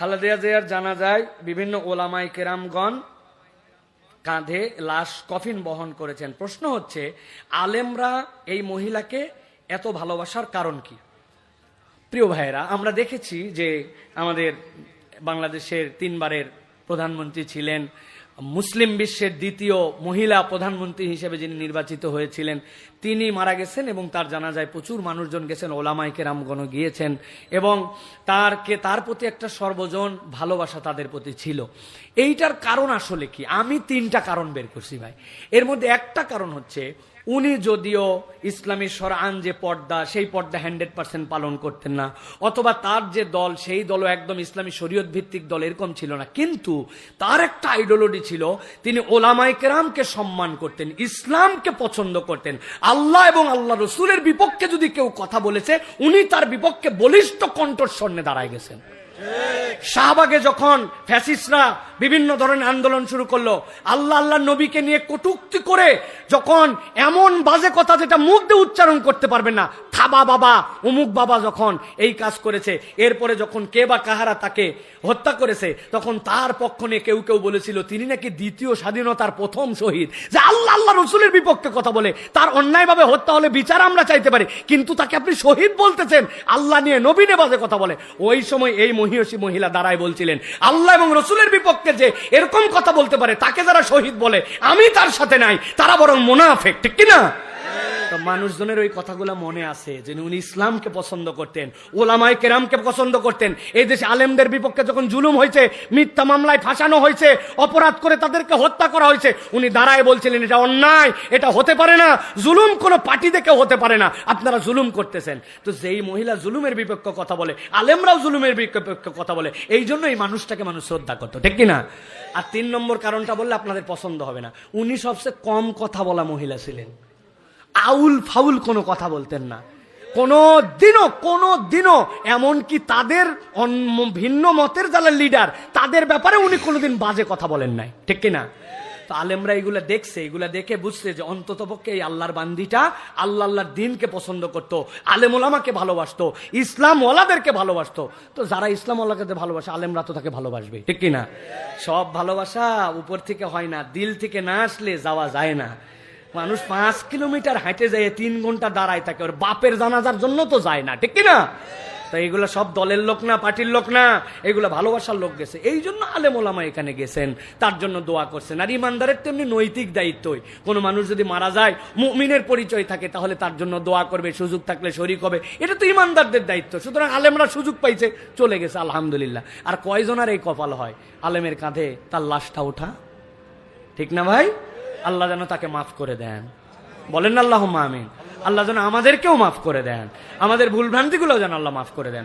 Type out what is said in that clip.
খালেদা জিয়ার জানা যায় বিভিন্ন ওলামাই কেরামগণ কাঁধে লাশ কফিন বহন করেছেন। প্রশ্ন হচ্ছে, আলেমরা এই মহিলাকে এত ভালোবাসার কারণ কি? প্রিয় ভাইয়েরা, আমরা দেখেছি যে আমাদের বাংলাদেশের তিনবারের প্রধানমন্ত্রী ছিলেন মুসলিম বিশ্বের দ্বিতীয় মহিলা প্রধানমন্ত্রী হিসেবে যিনি নির্বাচিত হয়েছিলেন, তিনি মারা গেছেন এবং তার জানা যায় প্রচুর মানুষজন গেছেন ওলামাইকে রামগণ গিয়েছেন এবং তারকে, তার প্রতি একটা সর্বজন ভালোবাসা তাদের প্রতি ছিল। এইটার কারণ আসলে কি? আমি তিনটা কারণ বের করছি ভাই। এর মধ্যে একটা কারণ হচ্ছে, উনি যদিও ইসলামী সরান যে পর্দা, সেই পর্দা হান্ড্রেড পার্সেন্ট পালন করতেন না, অথবা তার যে দল, সেই দলও একদম ইসলামী শরীয়ত ভিত্তিক দল এরকম ছিল না। কিন্তু তার একটা আইডিওলজি ছিল তিনি ওলামাই কেরামকে সম্মান করতেন, ইসলামকে পছন্দ করতেন। আল্লাহ এবং আল্লাহ রসুলের বিপক্ষে যদি কেউ কথা বলেছে, উনি তার বিপক্ষে বলিষ্ঠ কণ্ঠস্বর্ণে দাঁড়ায় গেছেন। শাহবাগে যখন ফ্যাসিস্টরা বিভিন্ন ধরনের আন্দোলন শুরু করল। আল্লাহ আল্লাহ নবীকে নিয়ে কটুক্তি করে যখন এমন বাজে কথা যেটা মুখ দিয়ে উচ্চারণ করতে পারবেন না, থাবা বাবা, অমুক বাবা যখন এই কাজ করেছে, এরপরে যখন কে বা কাহারা তাকে হত্যা করেছে, তখন তার পক্ষ নিয়ে কেউ কেউ বলেছিল, তিনি নাকি দ্বিতীয় স্বাধীনতার প্রথম শহীদ। যে আল্লাহ আল্লাহ রসুলের বিপক্ষে কথা বলে, তার অন্যায়ভাবে হত্যা হলে বিচার আমরা চাইতে পারি, কিন্তু তাকে আপনি শহীদ বলতেছেন, আল্লাহ নিয়ে নবীনে বাজে কথা বলে। ওই সময় এই মহিষী মহিলা দাঁড়ায় বলছিলেন, আল্লাহ এবং রসুলের বিপক্ষে যে এরকম কথা বলতে পারে, তাকে যারা শহীদ বলে, আমি তার সাথে নাই, তারা বরং মোনাফেক, ঠিক কিনা? তো মানুষজনের ওই কথাগুলো মনে আছে যে উনি ইসলামকে পছন্দ করতেন ওলামাই কেরামকে পছন্দ করতেন। এই দেশে আলেমদের বিপক্ষে যখন জুলুম হয়েছে, মিথ্যা মামলায় ফাঁসানো হয়েছে, অপরাধ করে তাদেরকে হত্যা করা হয়েছে, উনি দাঁড়ায় বলছিলেন, এটা অন্যায়, এটা হতে পারে না, জুলুম কোনো পার্টি দেখে হতে পারে না, আপনারা জুলুম করতেছেন। তো যেই মহিলা জুলুমের বিপক্ষে কথা বলে, আলেমরাও জুলুমের বিপক্ষে কথা বলে, এই জন্য এই মানুষটাকে মানুষ শ্রদ্ধা করতো, ঠিক কিনা? আর তিন নম্বর কারণটা বললে আপনাদের পছন্দ হবে না। উনি সবচেয়ে কম কথা বলা মহিলা ছিলেন। আউল ফাউল কোনো কথা বলতেন না। কোনো দিনও কোনো দিনও এমনকি তাদের ভিন্ন মতের যারা লিডার তাদের ব্যাপারে উনি কোনোদিন বাজে কথা বলেন নাই। ঠিক কিনা তো আলেমরা এগুলা দেখছে, এগুলা দেখে বুঝছে যে অন্তত পক্ষে এই আল্লাহর বান্দিটা আল্লাহ আল্লাহর দিনকে পছন্দ করতো আলেম ওলামাকে ভালোবাসতো ইসলাম ওলাদেরকে ভালোবাসতো। তো যারা ইসলাম ওলাকে ভালোবাসে, আলেমরা তো তাকে ভালোবাসবে। ঠিক কিনা সব ভালোবাসা উপর থেকে হয় না, দিল থেকে না আসলে যাওয়া যায় না। মানুষ পাঁচ কিলোমিটার হাঁটে যায় তিন ঘণ্টা দাঁড়ায় থাকে, ওর বাপের জানাজার জন্য তো যায় না, ঠিক না তো এগুলো সব দলের লোক না, পার্টির লোক না এগুলো ভালোবাসার লোক গেছে। এই জন্য আলেম ওলামা এখানে গেছেন, তার জন্য দোয়া করছেন। আর ইমানদারের তেমনি নৈতিক দায়িত্বই। কোনো মানুষ যদি মারা যায়, মুমিনের পরিচয় থাকে, তাহলে তার জন্য দোয়া করবে, সুযোগ থাকলে শরিক হবে। এটা তো ইমানদারদের দায়িত্ব, সুতরাং আলেমরা সুযোগ পাইছে, চলে গেছে, আলহামদুলিল্লাহ। আর কয়জনের এই কপাল হয়? আলেমের কাঁধে তার লাশটা ওঠা, ঠিক না ভাই? আল্লাহ যেন তাকে মাফ করে দেন। বলেন আল্লাহ আমিন। আল্লাহ যেন আমাদেরকেও মাফ করে দেন। আমাদের ভুলভ্রান্তিগুলো যেন আল্লাহ মাফ করে দেন।